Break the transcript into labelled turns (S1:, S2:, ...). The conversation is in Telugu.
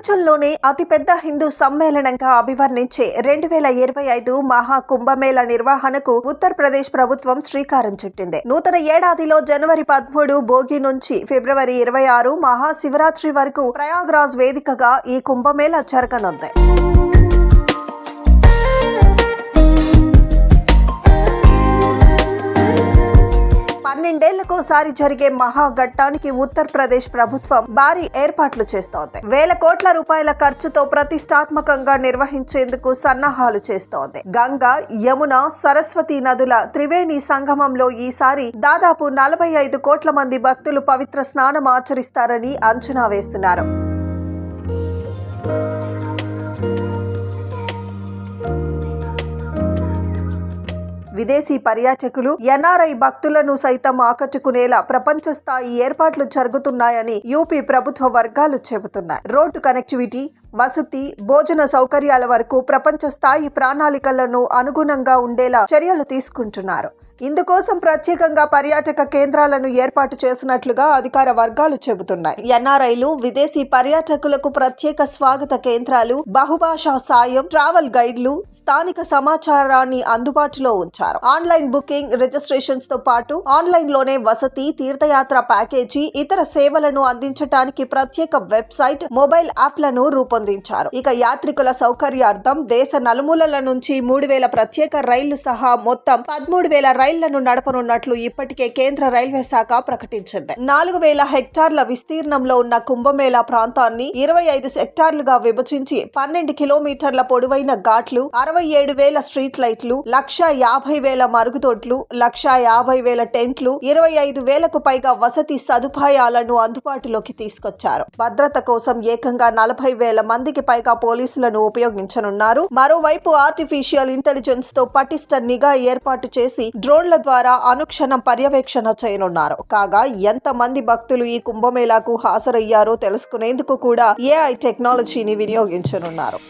S1: ప్రపంచంలోనే అతిపెద్ద హిందూ సమ్మేళనంగా అభివర్ణించే రెండు వేల ఇరవై ఐదు మహా కుంభమేళ నిర్వహణకు ఉత్తరప్రదేశ్ ప్రభుత్వం శ్రీకారం చుట్టింది. నూతన ఏడాదిలో జనవరి పదమూడు భోగి నుంచి ఫిబ్రవరి ఇరవై ఆరు మహాశివరాత్రి వరకు ప్రయాగ్రాజ్ వేదికగా ఈ కుంభమేళ జరగనుంది. రెండేళ్ళకోసారి జరిగే మహాఘట్టానికి ఉత్తరప్రదేశ్ ప్రభుత్వం భారీ ఏర్పాట్లు చేస్తోంది. వేల కోట్ల రూపాయల ఖర్చుతో ప్రతిష్టాత్మకంగా నిర్వహించేందుకు సన్నాహాలు చేస్తోంది. గంగా యమున సరస్వతి నదుల త్రివేణి సంగమంలో ఈసారి దాదాపు నలభై ఐదు కోట్ల మంది భక్తులు పవిత్ర స్నానం ఆచరిస్తారని అంచనా వేస్తున్నారు. విదేశీ పర్యాటకులు ఎన్ఆర్ఐ భక్తులను సైతం ఆకట్టుకునేలా ప్రపంచ స్థాయి ఏర్పాట్లు జరుగుతున్నాయని యూపీ ప్రభుత్వ వర్గాలు చెబుతున్నాయి. రోడ్డు కనెక్టివిటీ వసతి భోజన సౌకర్యాల వరకు ప్రపంచ స్థాయి ప్రణాళికలను అనుగుణంగా ఉండేలా చర్యలు తీసుకుంటున్నారు. ఇందుకోసం ప్రత్యేకంగా పర్యాటక కేంద్రాలను ఏర్పాటు చేసినట్లుగా అధికార వర్గాలు చెబుతున్నాయి. ఎన్ఆర్ఐలు విదేశీ పర్యాటకులకు ప్రత్యేక స్వాగత కేంద్రాలు బహుభాషా సాయం ట్రావెల్ గైడ్లు స్థానిక సమాచారాన్ని అందుబాటులో ఉంచారు. ఆన్లైన్ బుకింగ్ రిజిస్ట్రేషన్స్తో పాటు ఆన్లైన్లోనే వసతి తీర్థయాత్ర ప్యాకేజీ ఇతర సేవలను అందించడానికి ప్రత్యేక వెబ్సైట్ మొబైల్ యాప్లను రూపొందించారు. ఇక యాత్రికుల సౌకర్యార్థం దేశ నలుమూలల నుంచి మూడు వేల ప్రత్యేక రైళ్ళు సహా మొత్తం పదమూడు వేల రైళ్ళను నడపనున్నట్లు ఇప్పటికే కేంద్ర రైల్వే శాఖ ప్రకటించింది. నాలుగు వేల హెక్టార్ల విస్తీర్ణంలో ఉన్న కుంభమేళా ప్రాంతాన్ని ఇరవై ఐదు సెక్టార్లుగా విభజించి పన్నెండు కిలోమీటర్ల పొడవైన ఘాట్లు అరవై ఏడు వేల స్ట్రీట్ లైట్లు లక్ష యాభై వేల మరుగుదొడ్లు లక్ష యాభై వేల టెంట్లు ఇరవై ఐదు వేలకు పైగా వసతి సదుపాయాలను అందుబాటులోకి తీసుకొచ్చారు. భద్రత కోసం ఏకంగా నలభై వేల మందికి పైగా పోలీసులను ఉపయోగించనున్నారు. మరోవైపు ఆర్టిఫిషియల్ ఇంటెలిజెన్స్తో పటిష్ట నిఘా ఏర్పాటు చేసి డ్రోన్ల ద్వారా అనుక్షణం పర్యవేక్షణ చేయనున్నారు. కాగా ఎంత మంది భక్తులు ఈ కుంభమేళాకు హాజరయ్యారో తెలుసుకునేందుకు కూడా ఏఐ టెక్నాలజీని వినియోగించనున్నారు.